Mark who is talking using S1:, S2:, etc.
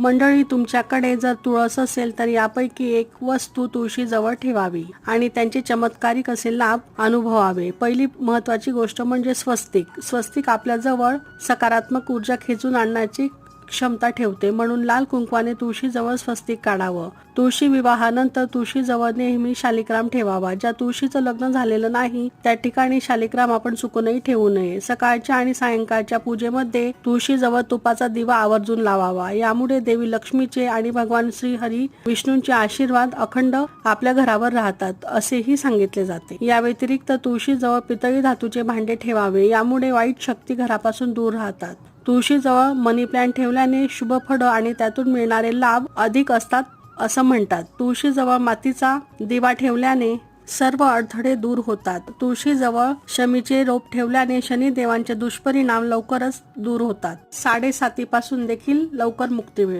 S1: मंडळी तुमच्याकडे जर तुळस असेल तर यापैकी एक वस्तू तुळशीजवळ ठेवावी आणि त्यांचे चमत्कारिक असे लाभ अनुभवावे. पहिली महत्वाची गोष्ट म्हणजे स्वस्तिक. स्वस्तिक आपल्याजवळ सकारात्मक ऊर्जा खेचून आणण्याची क्षमता ठेवते म्हणून लाल कुंकवाने तुळशीजवळ स्वस्तिक काढावं. तुळशी विवाहानंतर तुळशीजवळ नेहमी शालिग्राम ठेवावा. ज्या तुळशीचं लग्न झालेलं नाही त्या ठिकाणी शालिग्राम आपण चुकूनही ठेवू नये. सकाळच्या आणि सायंकाळच्या पूजेमध्ये तुळशीजवळ तुपाचा दिवा आवर्जून लावावा. यामुळे देवी लक्ष्मीचे आणि भगवान श्री हरी विष्णूंचे आशीर्वाद अखंड आपल्या घरावर राहतात असेही सांगितले जाते. या व्यतिरिक्त तुळशीजवळ पितळी धातूचे भांडे ठेवावे. यामुळे वाईट शक्ती घरापासून दूर राहतात. तुळशीजवळ मनी प्लॅन्ट ठेवल्याने शुभ फळं आणि त्यातून मिळणारे लाभ अधिक असतात असं म्हणतात. तुळशीजवळ मातीचा दिवा ठेवल्याने सर्व अडथळे दूर होतात. तुळशीजवळ शमीचे रोप ठेवल्याने शनिदेवांचे दुष्परिणाम लवकरच दूर होतात. साडेसातीपासून देखील लवकर मुक्ती मिळते.